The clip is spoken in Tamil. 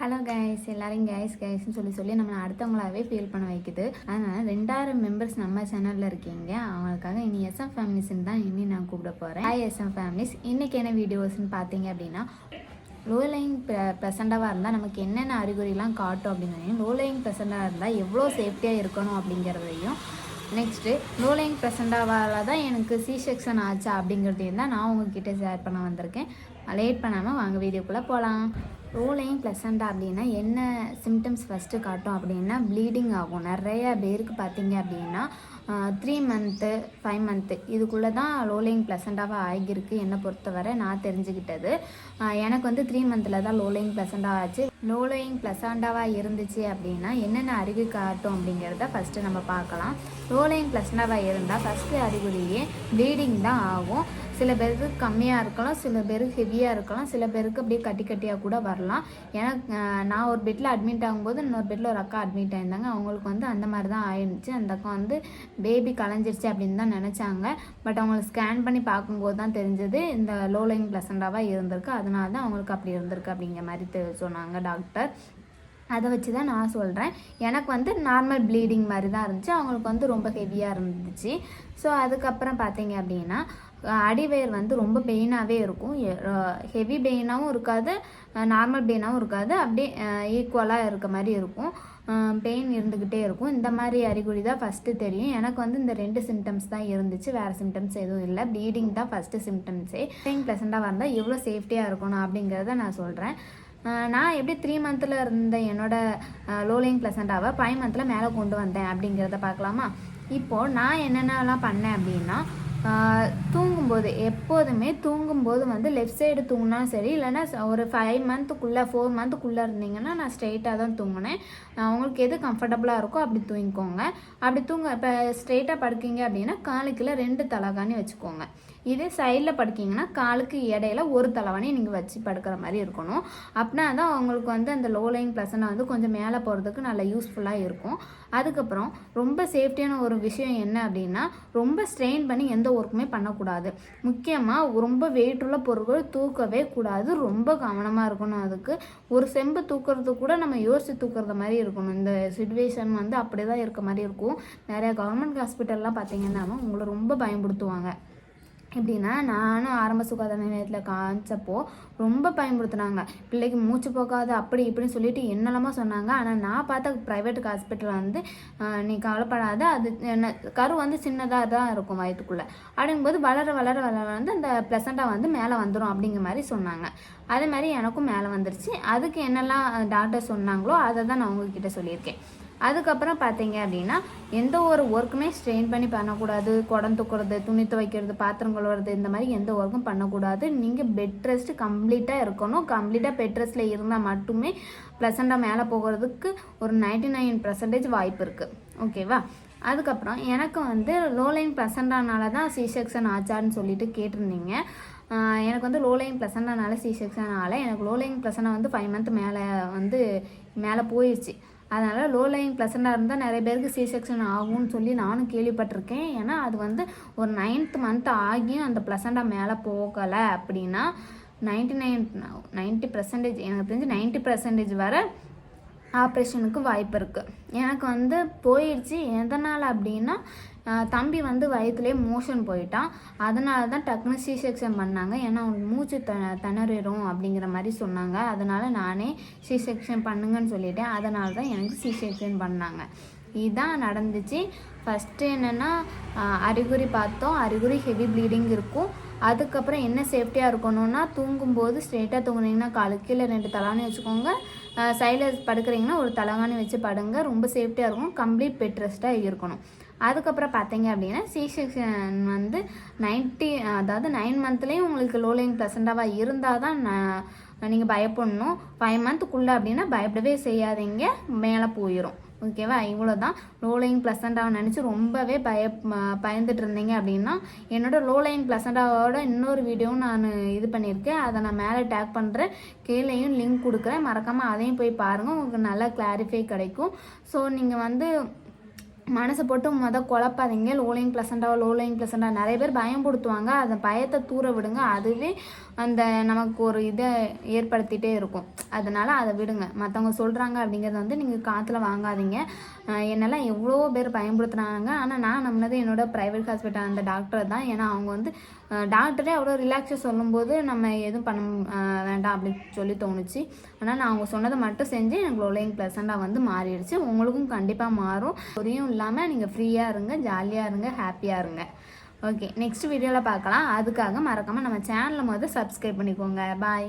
ஹலோ கைஸ் எல்லாரும் கைஸ் கைஸ்னு சொல்லி சொல்லி நம்மளை அடுத்தவங்களாவே ஃபீல் பண்ண வைக்குது. அதனால் ரெண்டாயிரம் மெம்பர்ஸ் நம்ம சேனலில் இருக்கீங்க. அவங்களுக்காக இனி எஸ்எம் ஃபேமிலிஸ்ன்னு தான் இனி நான் கூப்பிட போகிறேன் ஹாய் எஸ்எம் ஃபேமிலிஸ் இன்றைக்கி என்ன வீடியோஸ்னு பார்த்தீங்க அப்படின்னா லோ லைங் ப்ரெசண்டாக இருந்தால் நமக்கு என்னென்ன அறிகுறிலாம் காட்டும் அப்படிங்கிறதையும் லோ லைங் ப்ரெசண்டாக இருந்தால் எவ்வளோ சேஃப்டியாக இருக்கணும் அப்படிங்கிறதையும் நெக்ஸ்ட்டு லோலைங் ப்ரெசண்டாவால் தான் எனக்கு சி செக்ஷன் ஆச்சா அப்படிங்கிறதையும் தான் நான் உங்ககிட்ட ஷேர் பண்ண வந்திருக்கேன். லேட் பண்ணாமல் வாங்க வீடியோக்குள்ளே போகலாம் ரோலையும் ப்ளசண்டா அப்படின்னா என்ன சிம்டம்ஸ் ஃபஸ்ட்டு காட்டும் அப்படின்னா ப்ளீடிங் ஆகும். நிறைய பேருக்கு பார்த்தீங்க அப்படின்னா த்ரீ மந்த்து ஃபைவ் மந்த்து இதுக்குள்ளே தான் லோலிங் ப்ளசண்ட்டாக ஆகியிருக்கு என்னை பொறுத்தவரை நான் தெரிஞ்சுக்கிட்டது. எனக்கு வந்து த்ரீ மந்தில் தான் லோலிங் ப்ளசண்ட்டாக ஆச்சு. லோலோயிங் ப்ளசண்டாவாக இருந்துச்சு அப்படின்னா என்னென்ன அறிகுறி காட்டும் அப்படிங்கிறத ஃபஸ்ட்டு நம்ம பார்க்கலாம். லோலோயிங் ப்ளசண்டாவாக இருந்தால் ஃபஸ்ட்டு அறிகுறியே ப்ளீடிங் தான் ஆகும். சில பேருக்கு கம்மியாக இருக்கலாம் சில பேருக்கு ஹெவியாக இருக்கலாம் சில பேருக்கு அப்படியே கட்டி கட்டியாக கூட வரலாம். எனக்கு நான் ஒரு பெட்டில் அட்மிட் ஆகும்போது இன்னொரு பெட்டில் ஒரு அக்கா அட்மிட் ஆயிருந்தாங்க. அவங்களுக்கு வந்து அந்த மாதிரி தான் ஆயிடுச்சு அந்த அக்கா வந்து பேபி கலைஞ்சிருச்சு அப்படின்னு தான் நினச்சாங்க. பட் அவங்கள ஸ்கேன் பண்ணி பார்க்கும்போது தான் தெரிஞ்சது இந்த லோலைங் பிளசண்டாவாக இருந்திருக்கு. அதனால தான் அவங்களுக்கு அப்படி இருந்திருக்கு அப்படிங்கிற மாதிரி தெ- சொன்னாங்க டாக்டர் அதை வச்சு தான் நான் சொல்கிறேன் எனக்கு வந்து நார்மல் ப்ளீடிங் மாதிரி தான் இருந்துச்சு. அவங்களுக்கு வந்து ரொம்ப ஹெவியாக இருந்துச்சு. ஸோ அதுக்கப்புறம் பார்த்தீங்க அப்படின்னா அஹ் வந்து ரொம்ப பெயினாகவே இருக்கும். ஹெவி பெயினாகவும் இருக்காது நார்மல் பெயினாகவும் இருக்காது. அப்படியே ஈக்குவலாக இருக்க மாதிரி இருக்கும். பெயின் இருந்துக்கிட்டே இருக்கும். இந்த மாதிரி அறிகுறி தான் ஃபஸ்ட்டு தெரியும். எனக்கு வந்து இந்த ரெண்டு சிம்டம்ஸ் தான் இருந்துச்சு. வேறு சிம்டம்ஸ் எதுவும் இல்லை. ப்ளீடிங் தான் ஃபஸ்ட்டு சிம்டம்ஸே பெயின் ப்ளசண்ட்டாக வந்தால் எவ்வளோ சேஃப்டியாக இருக்கணும் அப்படிங்கிறத நான் சொல்கிறேன் நான் எப்படி த்ரீ மந்தில் இருந்த என்னோடய லோலிங் ப்ளசண்டாவை ஃபைவ் மந்தில் மேலே கொண்டு வந்தேன் அப்படிங்கிறத பார்க்கலாமா? இப்போது நான் என்னென்னலாம் பண்ணேன் அப்படின்னா தூங்க தூங்கும்போது எப்போதுமே தூங்கும்போது வந்து லெஃப்ட் சைடு தூங்கினாலும் சரி இல்லைன்னா ஒரு ஃபைவ் மந்த்துக்குள்ளே ஃபோர் மந்த்துக்குள்ளே இருந்தீங்கன்னா நான் ஸ்ட்ரெயிட்டாக தான் தூங்கினேன். அவங்களுக்கு உங்களுக்கு எது கம்ஃபர்டபுளாக இருக்கோ அப்படி தூங்கிக்கோங்க. அப்படி தூங்க இப்போ ஸ்ட்ரெயிட்டாக படுக்கீங்க அப்படின்னா காலுக்குள்ள ரெண்டு தலகாணி வச்சுக்கோங்க. இதே சைடில் படுக்கீங்கன்னா காலுக்கு இடையில ஒரு தலைவாணி நீங்கள் வச்சு படுக்கிற மாதிரி இருக்கணும். அப்படின்னா தான் அவங்களுக்கு வந்து அந்த லோ லைன் ப்ளசனை வந்து கொஞ்சம் மேலே போகிறதுக்கு நல்ல யூஸ்ஃபுல்லாக இருக்கும். அதுக்கப்புறம் ரொம்ப சேஃப்டியான ஒரு விஷயம் என்ன அப்படின்னா ரொம்ப ஸ்ட்ரெயின் பண்ணி எந்த ஒர்க்குமே பண்ணக்கூடாது. முக்கியமாக ரொம்ப வெயிட் உள்ள பொருட்கள் தூக்கவே கூடாது. ரொம்ப கவனமாக இருக்கணும் அதுக்கு. ஒரு செம்பு தூக்குறது கூட நம்ம யோசித்து தூக்குறது மாதிரி இருக்கணும். இந்த சுச்சுவேஷன் வந்து அப்படி தான் இருக்க மாதிரி இருக்கும். நிறையா கவர்மெண்ட் ஹாஸ்பிட்டல்லாம் பார்த்தீங்கன்னா உங்களை ரொம்ப பயன்படுத்துவாங்க எப்படின்னா நானும் ஆரம்ப சுகாதார நிலையத்தில் காமிச்சப்போ ரொம்ப பயன்படுத்துனாங்க. பிள்ளைக்கு மூச்சு போகாது அப்படி இப்படின்னு சொல்லிட்டு என்னெல்லாமா சொன்னாங்க. ஆனால் நான் பார்த்த ப்ரைவேட் ஹாஸ்பிட்டல் வந்து நீ கவலைப்படாத அது என்ன கரு வந்து சின்னதாக தான் இருக்கும் வயிற்றுக்குள்ளே அப்படிங்கும்போது வளர வளர வளர வந்து அந்த ப்ளசண்ட்டாக வந்து மேலே வந்துடும் அப்படிங்கிற மாதிரி சொன்னாங்க. அதே மாதிரி எனக்கும் மேலே வந்துருச்சு. அதுக்கு என்னெல்லாம் டாக்டர் சொன்னாங்களோ அதை தான் நான் உங்ககிட்ட சொல்லியிருக்கேன். அதுக்கப்புறம் பார்த்தீங்க அப்படின்னா எந்த ஒரு ஒர்க்குமே ஸ்ட்ரெயின் பண்ணி பண்ணக்கூடாது. குடம் தூக்குறது துணி துவைக்கிறது பாத்திரம் கழுவுறது இந்த மாதிரி எந்த ஒர்க்கும் பண்ணக்கூடாது. நீங்கள் பெட் ரெஸ்ட் கம்ப்ளீட்டாக இருக்கணும். கம்ப்ளீட்டாக பெட் ரெஸ்ட்டில் இருந்தால் மட்டுமே ப்ளசண்டாக மேலே போகிறதுக்கு ஒரு நைன்டி நைன் பர்சன்டேஜ் வாய்ப்பு இருக்குது ஓகேவா அதுக்கப்புறம் எனக்கு வந்து லோலைன் ப்ளசண்டானால தான் சி செக்ஷன் ஆச்சான்னு சொல்லிட்டு கேட்டிருந்தீங்க. எனக்கு வந்து லோலைன் ப்ளசண்டானால சி செக்ஷன் ஆகல. எனக்கு லோலைன் ப்ளசனை வந்து ஃபைவ் மந்த் மேலே வந்து மேலே போயிடுச்சு அதனால் லோ லைன் ப்ளசண்டாக இருந்தால் நிறைய பேருக்கு சி செக்ஷன் ஆகும்னு சொல்லி நானும் கேள்விப்பட்டிருக்கேன். ஏன்னா அது வந்து ஒரு நைன்த் மந்த் ஆகியும் அந்த ப்ளசண்டாக மேலே போகலை அப்படின்னா நைன்டி நைன் நைன்ட்டி பர்சன்டேஜ் எனக்கு தெரிஞ்சு நைன்ட்டி பர்சன்டேஜ் வர ஆப்ரேஷனுக்கு வாய்ப்பு இருக்குது எனக்கு வந்து போயிடுச்சு. எதனால் அப்படின்னா தம்பி வந்து வயிற்றுலேயே மோஷன் போயிட்டான். அதனால தான் டக்குனு சி செக்ஷன் பண்ணாங்க. ஏன்னா அவனுக்கு மூச்சு த திணறிடும் அப்படிங்கிற மாதிரி சொன்னாங்க. அதனால் நானே சி செக்ஷன் பண்ணுங்கன்னு சொல்லிட்டேன். அதனால தான் எனக்கு சி செக்ஷன் பண்ணாங்க. இதுதான் நடந்துச்சு. ஃபஸ்ட்டு என்னென்னா அறிகுறி பார்த்தோம். அறிகுறி ஹெவி ப்ளீடிங் இருக்கும். அதுக்கப்புறம் என்ன சேஃப்டியாக இருக்கணும்னா தூங்கும்போது ஸ்ட்ரெயிட்டாக தூங்குனீங்கன்னா காலு கீழே ரெண்டு தலானி வச்சுக்கோங்க. சைடில் படுக்கிறீங்கன்னா ஒரு தலகாணி வச்சு படுங்க. ரொம்ப சேஃப்டியாக இருக்கும். கம்ப்ளீட் பெட் ரெஸ்ட்டாக இருக்கணும். அதுக்கப்புறம் பார்த்தீங்க அப்படின்னா சி செக்ஷன் வந்து நைன்ட்டி அதாவது நைன் மந்த்லேயும் உங்களுக்கு லோலிங் ப்ளசண்டாவாக இருந்தால் தான் நீங்கள் பயப்படணும். ஃபைவ் மந்த்துக்குள்ளே அப்படின்னா பயப்படவே செய்யாதீங்க. மேலே போயிடும் ஓகேவா இவ்வளோ தான் லோலைன் ப்ளசண்டாக நினச்சி ரொம்பவே பய பயந்துட்டு இருந்தீங்க அப்படின்னா என்னோட லோலைன் ப்ளசண்டாவோட இன்னொரு வீடியோவும் நான் இது பண்ணியிருக்கேன். அதை நான் மேலே டேக் பண்ணுறேன் கீழேயும் லிங்க் கொடுக்குறேன். மறக்காமல் அதையும் போய் பாருங்கள் உங்களுக்கு நல்லா கிளாரிஃபை கிடைக்கும். ஸோ நீங்கள் வந்து மனசை போட்டு மொதல் குழப்பாதீங்க. லோலைங் ப்ளசண்டாக லோலைங் ப்ளசண்டாக நிறைய பேர் பயம்படுத்துவாங்க. அந்த பயத்தை தூர விடுங்க. அதுவே அந்த நமக்கு ஒரு இதை ஏற்படுத்திகிட்டே இருக்கும். அதனால அதை விடுங்க. மற்றவங்க சொல்கிறாங்க அப்படிங்கிறத வந்து நீங்கள் காற்றுல வாங்காதீங்க. என்னெல்லாம் எவ்வளோ பேர் பயன்படுத்துனாங்க ஆனால் நான் நம்பினது என்னோட ப்ரைவேட் ஹாஸ்பிட்டல் அந்த டாக்டர் தான். ஏன்னா அவங்க வந்து டாக்டரே அவ்வளோ ரிலாக்ஸாக சொல்லும்போது நம்ம எதுவும் பண்ண வேண்டாம் அப்படின்னு சொல்லி தோணுச்சு. ஆனால் நான் அவங்க சொன்னதை மட்டும் செஞ்சு எனக்கு லோலிங் ப்ளசண்டாக வந்து மாறிடுச்சு. உங்களுக்கும் கண்டிப்பாக மாறும். ஒரையும் இல்லாமல் நீங்கள் ஃப்ரீயாக இருங்க ஜாலியாக இருங்க ஹாப்பியாக இருங்க. ஓகே நெக்ஸ்ட் வீடியோவில் பார்க்கலாம். அதுக்காக மறக்காமல் நம்ம சேனலை முதல்ல சப்ஸ்கிரைப் பண்ணிக்கோங்க. பாய்